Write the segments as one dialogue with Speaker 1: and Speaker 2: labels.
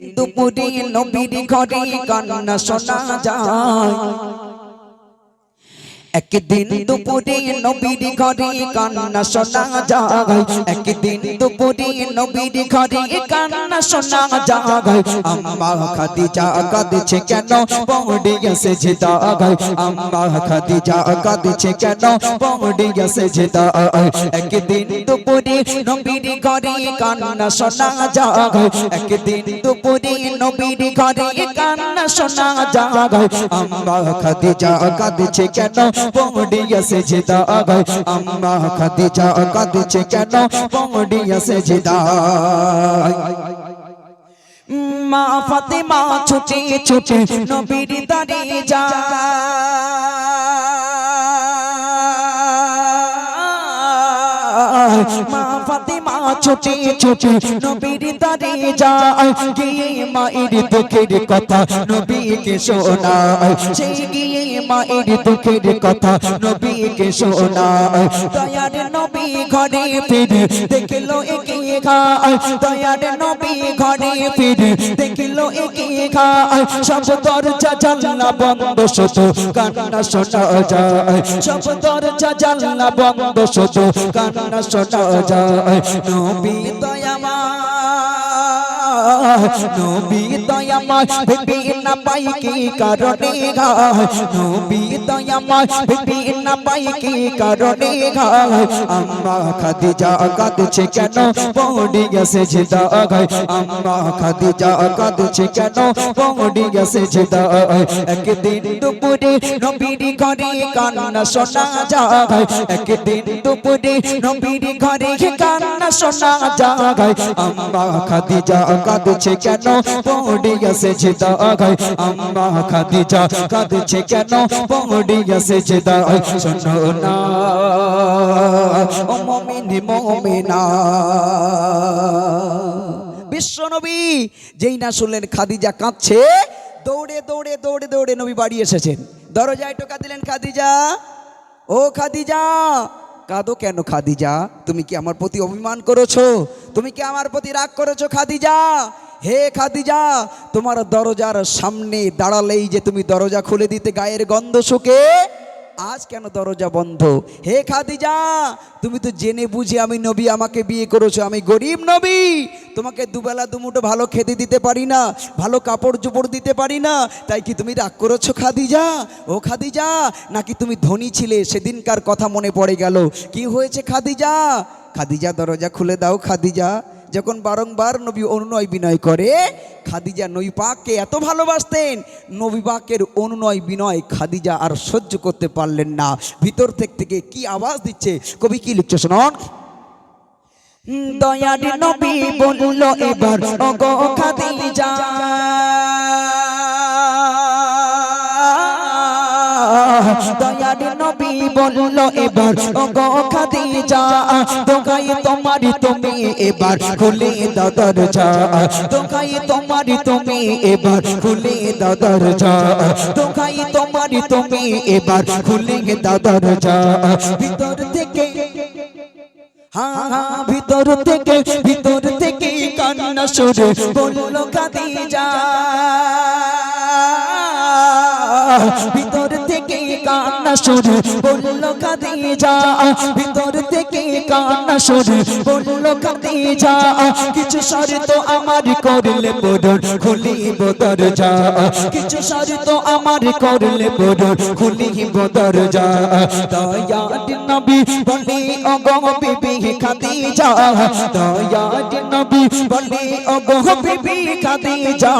Speaker 1: দুপুরে নবীর ঘরে কান্না শোনা যায়। একদিন দুপুরে নবীর ঘরে কান্না শোনা যায়। একদিন দুপুরে নবীর ঘরে কান্না শোনা যায়। আম্মা খাদিজা কাঁদছে কেন? পৌড়ে গেছে যেটা গায় আম্মা খাদিজা কাঁদছে কেন? পৌড়ে গেছে যেটা একদিন দুপুরে নবীর ঘরে কান্না শোনা যায়। একদিন দুপুরে নবীর ঘরে কান্না শোনা যায়। আম্মা খাদিজা কাঁদছে কেন? পৌড়িয়া সে যেদা গায় আম্মা খাদিজা কাঁদছে কেন? পৌড়িয়া সে যেদা মা ফাতেমা ছুটে ছুটে নবীর দাঁড়িয়ে যায়। মা ফাতেমা ছুটে ছুটে নবীর দারে যায়। গিয়ে মায়ের দুঃখের কথা নবীকে শোনায়? সেই গিয়ে মায়ের দুঃখের কথা নবীকে শোনায়। দয়ার ঘরে ফিরে দেখল এগিয়ে খায় দয়ার নবী ঘরে ফিরে দেখল এগিয়ে খায় সব দরজা জানলা বন্ধ শুধু কান্না শোনা যায়। সব দরজা জানলা বন্ধ শুধু কান্না শোনা যায়। নবী দয়ামা নবী দয়াময় ভেবে না পাই কি কারণে ঘায় নবী দয়াময় ভেবে না পাই কি কারণে ঘায় আম্মা খাদিজা কাঁদছে কেন? পৌড়ি গেছে যেদা গায় আম্মা খাদিজা কাঁদছে কেন? পৌড়ি গেছে যেদা একদিন দুপুরে নবীর ঘরে কান্না শোনা যায়। একদিন দুপুরে নবীর ঘরে কান্না শোনা যায়। আম্মা খাদিজা কাঁদছে কেন? পৌড়ে গেছে যেদা গায় আম্মা খাদিজা কাঁদছে কেন? পৌড়ে গেছে যেদা শোনো না। ও মমিনি, মমিনা। বিশ্বনবী, যেই না শুনলেন খাদিজা কাঁদছে, দৌড়ে দৌড়ে দৌড়ে দৌড়ে নবী বাড়ি এসেছেন। দরজায় টোকা দিলেন খাদিজা। ও খাদিজা কাঁদো কেন খাদিজা? তুমি কি আমার প্রতি অভিমান করেছ? তুমি কি আমার প্রতি রাগ করেছ খাদিজা? হে খাদিজা, তোমার দরজার সামনে দাঁড়ালেই যে তুমি দরজা খুলে দিতে গায়ের গন্ধ শুকে? আজ কেন দরজা বন্ধ? হে খাদিজা, তুমি তো জেনে বুঝে আমি নবী, আমাকে বিয়ে করেছ, আমি গরিব নবী। তোমাকে দুবেলা দুমুটো ভালো খেতে দিতে পারি না, ভালো কাপড় চোপড় দিতে পারি না, তাই কি তুমি রাগ করেছ খাদিজা? ও খাদিজা, নাকি তুমি ধনী ছিলে, সেদিনকার কথা মনে পড়ে গেল। কি হয়েছে খাদিজা? খাদিজা, দরজা খুলে দাও খাদিজা। যখন বারংবার নবী অনুনয় বিনয় করে, খাদিজা নবী পাককে এত ভালোবাসতেন, নবী পাকের অনুনয় বিনয় খাদিজা আর সহ্য করতে পারলেন না। ভিতর থেকে কি আওয়াজ দিচ্ছে? কবি কি লিখছে শোনন? দয়ার নবী বলল, এবার ওগো খাদিজা। দয়ার নবী বলল এবার, ওগো খাদিজা, দোকাই তোমারি তুমি এবার, খুলে দাও দরজা। দোকাই তোমারি তুমি এবার তুমি এবার ভিতর থেকে ভিতর থেকে ভিতর থেকে কান্না সুরে বলল খাদিজা। ভিতর থেকে কান্না সুরে বলল খাদিজা ভিতর থেকে খাদিজা কিছু শর্ত আমার করলে পড়ন, খুলিব দরজা। কিছু শর্ত নবী বলে, ওগো বিবি খাদিজা দয়ার নবী বলে, ওগো বিবি খাদিজা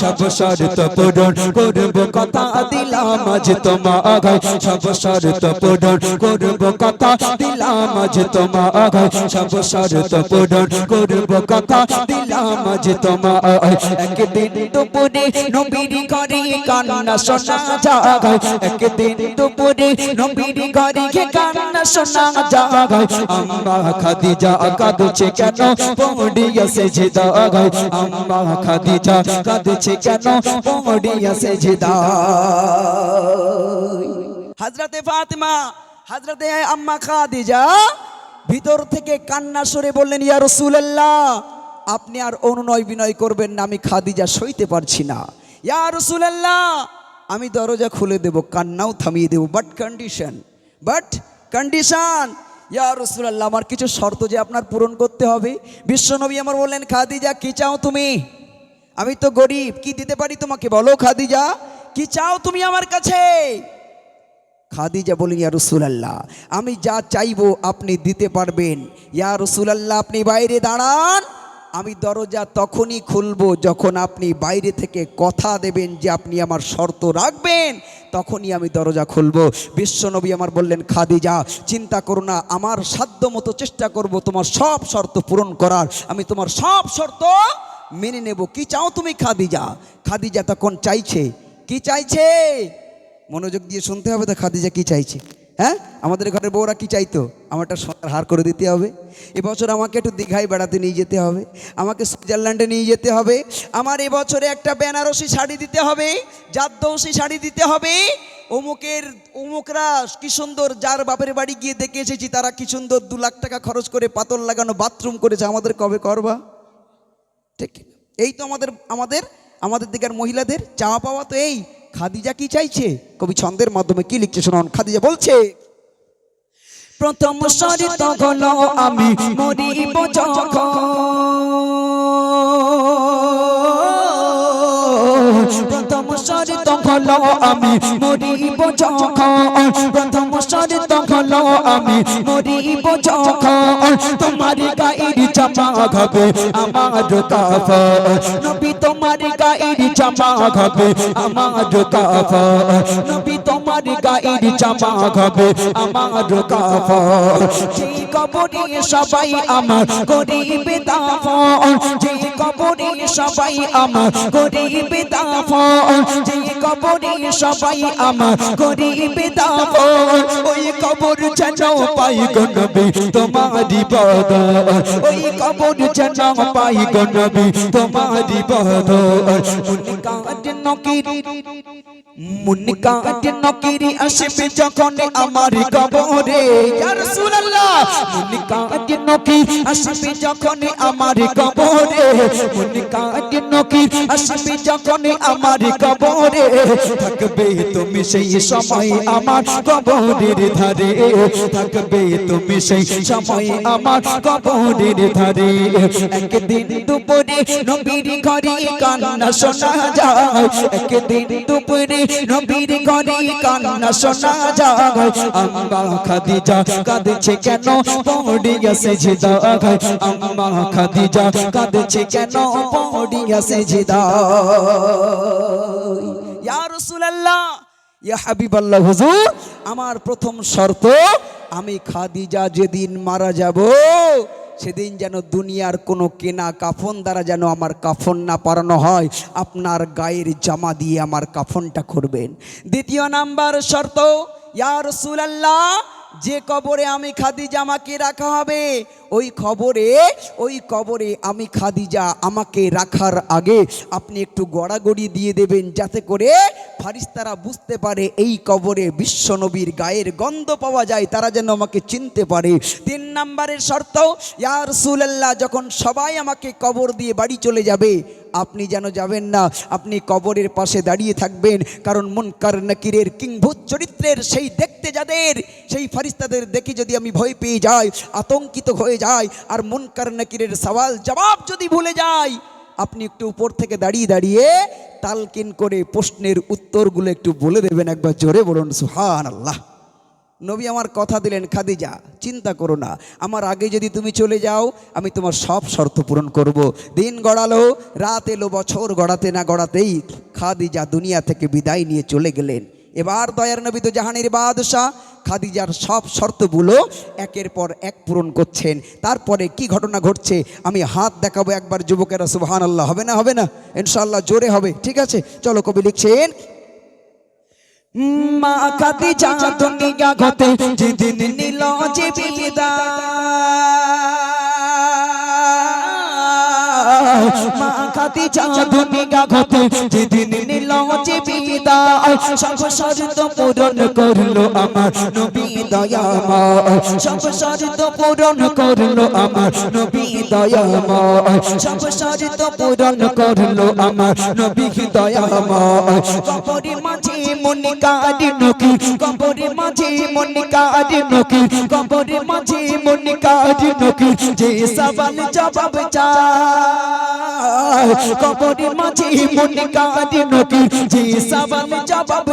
Speaker 1: সব শর্ত পূরণ করব কথা দিলাম আজ তোমার সব শর্ত পূরণ করব কথা দিলাম আজ তোমার সব শর্ত পূরণ করব কথা দিলাম আজ তোমার একদিন দুপুরে নবীর ঘরে কান্না শোনা যায়। একদিন দুপুরে নবীর ঘরে কান্না শোনা যায়। আম্মা খাদিজা কাঁদছে কেন? পৌড়িয়া সে যেদা গায় আম্মা খাদিজা কাঁদছে কেন? পৌড়িয়া সে যেদা হাজরাতে ফাতেমা হাজরাতে আম্মা খাদিজা ভিতর থেকে কান্না সরে বললেন, ইয়া রাসূলুল্লাহ, আপনি আর অনুনয় বিনয় করবেন না, আমি খাদিজা সইতে পারছি না। ইয়া রসুলাল্লাহ, আমি দরজা খুলে দেব, কান্নাও থামিয়ে দেব বাট কন্ডিশন বাট কন্ডিশন ইয়া রসুলাল্লাহ, আমার কিছু শর্ত যে আপনার পূরণ করতে হবে। বিশ্বনবী আমার বললেন, খাদিজা, কি চাও তুমি? আমি তো গরিব, কি দিতে পারি তোমাকে? বলো খাদিজা। কি চাও তুমি আমার কাছে? খাদিজা বলেন ইয়া রসুলাল্লাহ, আমি যা চাইব আপনি দিতে পারবেন। ইয়া রসুলাল্লাহ, আপনি বাইরে দাঁড়ান। আমি দরজা তখনই খুলবো যখন আপনি বাইরে থেকে কথা দেবেন যে আপনি আমার শর্ত রাখবেন। তখনই আমি দরজা খুলবো। বিশ্বনবী আমার বললেন, খাদিজা, চিন্তা করো না, আমার সাধ্য মতো চেষ্টা করব তোমার সব শর্ত পূরণ করার। আমি তোমার সব শর্ত মেনে নেব। কি চাও তুমি, খাদিজা? খাদিজা তখন চাইছে কি চাইছে? মনোযোগ দিয়ে শুনতে হবে তো খাদিজা কি চাইছে হ্যাঁ? আমাদের ঘরের বউরা কি চাইতো? আমারটা সোনার হার করে দিতে হবে। এবছর আমাকে একটু দীঘায় বেড়াতে নিয়ে যেতে হবে। আমাকে সুইজারল্যান্ডে নিয়ে যেতে হবে। আমার এবছরে একটা বেনারসি শাড়ি দিতে হবে, জাদ্দৌসি শাড়ি দিতে হবে। অমুকের, অমুকরা কি সুন্দর, যার বাপের বাড়ি গিয়ে দেখে এসেছি, তারা কি সুন্দর দু লাখ টাকা খরচ করে পাতল লাগানো বাথরুম করেছে, আমাদের কবে করবা? ঠিক। এই তো আমাদের আমাদের আমাদের দিকের মহিলাদের চাওয়া পাওয়া তো এই। খাদিজা কি চাইছে? কবি ছন্দের মাধ্যমে কি লিখছে শোনান। খাদিজা বলছে,
Speaker 2: প্রথম সরিত হলো আমি মরিব প্রথম আমি মরিব প্রথম তোমার গায়ের জামা খাবে আমার কাফা নবী তোমার গায়ের জামা খাবে আমার কাফা নবী তোমার গায়ের জামা খাবে, আমার কাফা যেই কবরে সবাই আমার গরিবে দাফন, যেই কবরে সবাই আমার গরিবে দাফন, যেই সবাই আমার গরিবে ওই কবর যেন পাই গো নবী তোমারি বদ ওই কবর যেন পাই গো নবী তোমারি বদ মুনি কাঁদ নকির মুনি কাঁদ নকিরি আসবে যখন আমার কবরে ইয়া রাসূলুল্লাহ মুনি কাঁদ নকির আসবে যখন আমার কবরে মুনি কাঁদ নকির আসবে যখন আমার কবরে থাকবে তুমি সেই সময় আমার কবরের ধারে থাকবে তুমি সেই সময় আমার কবরের ধারে একদিন দুপুরে নবীর ঘরে কান্না শোনা যায় একদিন দুপুরে নবীর ঘরে কান্না শোনা যায়। আম্মা খাদিজা কাঁদছে কেন? পড়িয়াছে জিদা আম্মা খাদিজা কাঁদছে কেন? পড়িয়াছে জিদা
Speaker 1: ইয়া রাসূলুল্লাহ, ইয়া হাবিবাল্লাহ হুজুর, আমার প্রথম শর্ত, আমি খাদিজা যেদিন মারা যাব সেদিন যেন দুনিয়ার কোনো কেনা কাফন দ্বারা যেন আমার কাফন না পারানো হয়, আপনার গায়ের জামা দিয়ে আমার কাফনটা করবেন। দ্বিতীয় নাম্বার শর্ত ইয়ার সুলাল্লাহ যে কবরে আমি খাদি জামাকে রাখা হবে ওই খবরে ওই কবরে আমি খাদিজা, আমাকে রাখার আগে আপনি একটু গড়াগড়ি দিয়ে দেবেন যাতে করে ফারিস্তারা বুঝতে পারে এই কবরে বিশ্বনবীর গায়ের গন্ধ পাওয়া যায়, তারা যেন আমাকে চিনতে পারে। তিন নাম্বারের শর্ত ইয়ার সুলাল্লাহ যখন সবাই আমাকে কবর দিয়ে বাড়ি চলে যাবে, আপনি যেন যাবেন না, আপনি কবরের পাশে দাঁড়িয়ে থাকবেন, কারণ মুনকার নাকিরের কিংভূত চরিত্রের সেই দেখতে যাদের, সেই ফারিস্তাদের দেখে যদি আমি ভয় পেয়ে যাই, আতঙ্কিত হয়ে যাই আর মুনকার নাকিরের সওয়াল জবাব যদি ভুলে যাই আপনি একটু উপর থেকে দাঁড়িয়ে দাঁড়িয়ে তালকিন করে প্রশ্নের উত্তরগুলো একটু বলে দেবেন একবার জোরে বলুন সুহান আল্লাহ নবী আমার কথা দিলেন, খাদিজা, চিন্তা করো না, আমার আগে যদি তুমি চলে যাও, আমি তোমার সব শর্ত পূরণ করব। দিন গড়ালো, রাত এলো, বছর গড়াতে না গড়াতেই খাদিজা দুনিয়া থেকে বিদায় নিয়ে চলে গেলেন এবার দয়ার নবী তো জাহানের বাদশাহ খাদিজার সব শর্তগুলো একের পর এক পূরণ করছেন। তারপরে কি ঘটনা ঘটছে? আমি হাত দেখাবো একবার যুবকেরা সুবহান আল্লাহ হবে না হবে না? ইনশাল্লাহ জোরে হবে, ঠিক আছে? চলো কবি লিখছেন,
Speaker 2: মা খাদিজা দুনিয়া গতে যেদিন নিল মা খাদিজা দুনিয়া গতে যেদিন নিল
Speaker 1: বিদায় সব শর্ত পূরণ করল আমার নবী দয়াময়। সব শর্ত পূরণ করল আমার নবী দয়াময়। সব শর্ত পূরণ করল আমার নবী দয়াময়। কবরে মাঝে নকি কবরে মাঝে নকি কবরে মাঝে নকি যে জবাব কবরে মাঝে নকি যে জবাব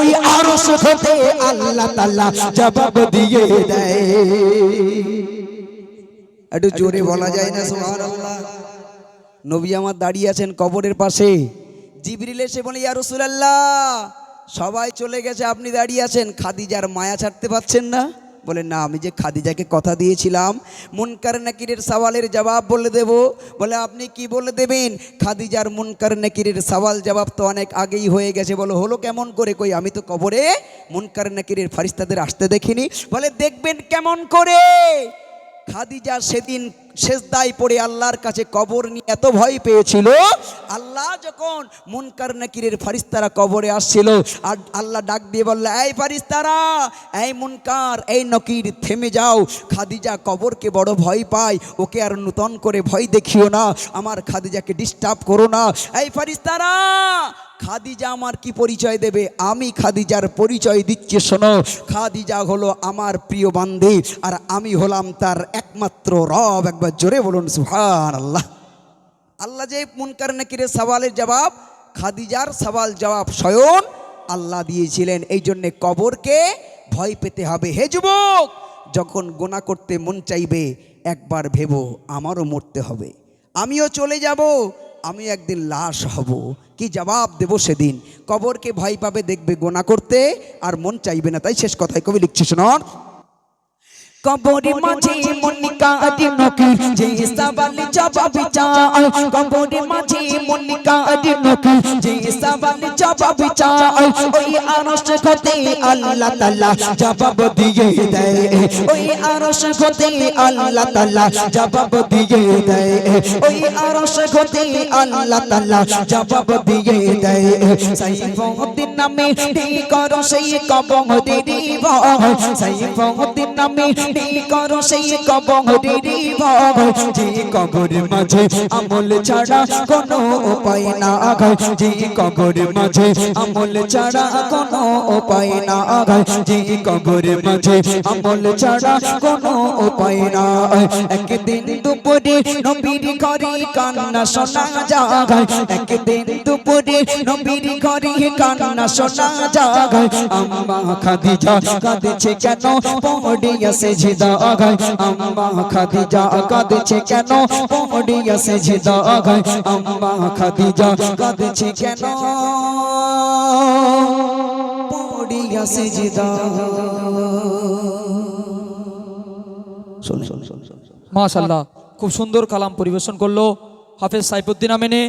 Speaker 1: ওই আরশ হতে আল্লাহ তাআলা জবাব দিয়ে দেয়।
Speaker 3: একটু জোরে বলা যায় না, সুবহানাল্লাহ। নবী আমার দাঁড়িয়ে আছেন কবরের পাশে। জিবরিল এসে বলে, ইয়া রাসূলুল্লাহ, সবাই চলে গেছে, আপনি দাঁড়িয়ে আছেন। খাদিজার মায়া ছাড়তে পারছেন না? বলে, না, আমি যে খাদিজাকে কথা দিয়েছিলাম, মুনকার নাকিরের সওয়ালের জবাব বলে দেব। বলে, আপনি কি বলে দেবেন? খাদিজার মুনকার নাকিরের সওয়াল জবাব তো অনেক আগেই হয়ে গেছে। বলো, হলো কেমন করে কই? আমি তো কবরে মুনকার নাকিরের ফারিস্তাদের আসতে দেখিনি। বলে, দেখবেন কেমন করে? খাদিজা সেদিন শেষদায় পড়ে আল্লাহর কাছে কবর নিয়ে এত ভয় পেয়েছিল। আল্লাহ যখন মুনকার নাকিরের ফারিস্তারা কবরে আসছিল, আর আল্লাহ ডাক দিয়ে বলল, এই ফারিস্তারা এই মুনকার, এই নকির, থেমে যাও। খাদিজা কবরকে বড় ভয় পায়। ওকে আর নূতন করে ভয় দেখিও না। আমার খাদিজাকে ডিস্টার্ব করো না। এই ফারিস্তারা খাদিজা আমার কি পরিচয় দেবে? আমি খাদিজার পরিচয় দিচ্ছি, শোনো। খাদিজা হলো আমার প্রিয় বান্ধবী আর আমি হলাম তার একমাত্র রব। একবার জোরে বলুন সুহান আল্লাহ আল্লাহ যে মুনকার নাকিরের সওয়ালের জবাব, খাদিজার সওয়াল জবাব স্বয়ং আল্লাহ দিয়েছিলেন। এই জন্যে কবরকে ভয় পেতে হবে। হে যুবক, যখন গোনা করতে মন চাইবে, একবার ভেবো, আমারও মরতে হবে। আমিও চলে যাব। আমি একদিন লাশ হব। কি জবাব দেব সেদিন? কবরকে ভয় পাবে, দেখবে গোনা করতে, আর মন চাইবে না। তাই শেষ কথায় কবি লিখছি শোনন
Speaker 1: কবরে মাঝে মনিকারি নকির যে সবাল জবাব চায় কবরে মাঝে মনিকারি নকির যে সবাল জবাব চায় ওই আরশ হতে আল্লাহ তাআলা জবাব দিয়ে দেয় ওই আরশ হতে আল্লাহ তাআলা জবাব দিয়ে দেয় ওই আরশ হতে আল্লাহ তাআলা জবাব দিয়ে দেয় সাইফুদ্দিন নামে করো সেই কবরেরই ভয় সাইফুদ্দিন নামে এই করো সেই কবরেরই ভয়, যে কবরের মাঝে আমল ছাড়া কোনো উপায় না আগায় যে কবরের মাঝে আমল ছাড়া কোনো উপায় না আগায় যে কবরের মাঝে আমল ছাড়া কোনো উপায় না একদিন দুপুরে নবীর ঘরে কান্না শোনা যায়, একদিন দুপুরে নবীর ঘরে কান্না শোনা যায়। আম্মা খাদিজা কাঁদছে কেন? পড়ে পড়িয়া সেজদা গায় আম্মা খাদিজা কাঁদছে কেন? পড়িয়া আম্মা খাদিজা কাঁদছে কেন? পড়িয়া
Speaker 4: মাশাল্লাহ খুব সুন্দর কালাম পরিবেশন করল হাফেজ সাইফুদ্দিন আমিনে।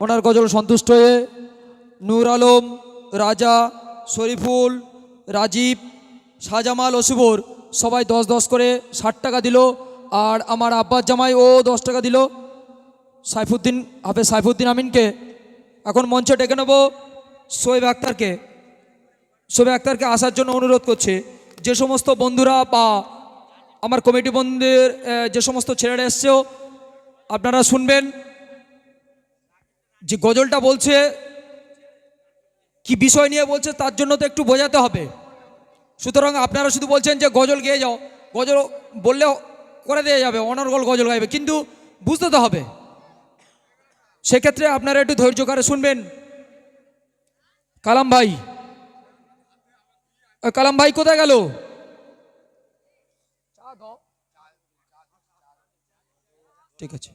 Speaker 4: ওনার গজল সন্তুষ্ট হয়ে নূর আলম রাজা শরীফুল রাজীব শাহজামাল ওসুবর সবাই দশ দশ করে ষাট টাকা দিল, আর আমার আব্বাস জামাই ও দশ টাকা দিল। সাইফুদ্দিন, হাফেজ সাইফুদ্দিন আমিনকে। এখন মঞ্চে ডেকে নেব সোয়েব আক্তারকে। সোবে আক্তারকে আসার জন্য অনুরোধ করছে, যে সমস্ত বন্ধুরা বা আমার কমিটি বন্ধুদের যে সমস্ত ছেলেরা এসছেও আপনারা শুনবেন। যে গজলটা বলছে, কি বিষয় নিয়ে বলছে, তার জন্য তো একটু বোঝাতে হবে। সুতরাং আপনারা শুধু বলছেন যে গজল গেয়ে যাও, গজল বললে করে দেওয়া যাবে, অনর্গল গজল গাইবে, কিন্তু বুঝতে তো হবে। সেক্ষেত্রে আপনারা একটু ধৈর্য করে শুনবেন। কালাম ভাই কালাম ভাই কোথায় গেল? ঠিক আছে।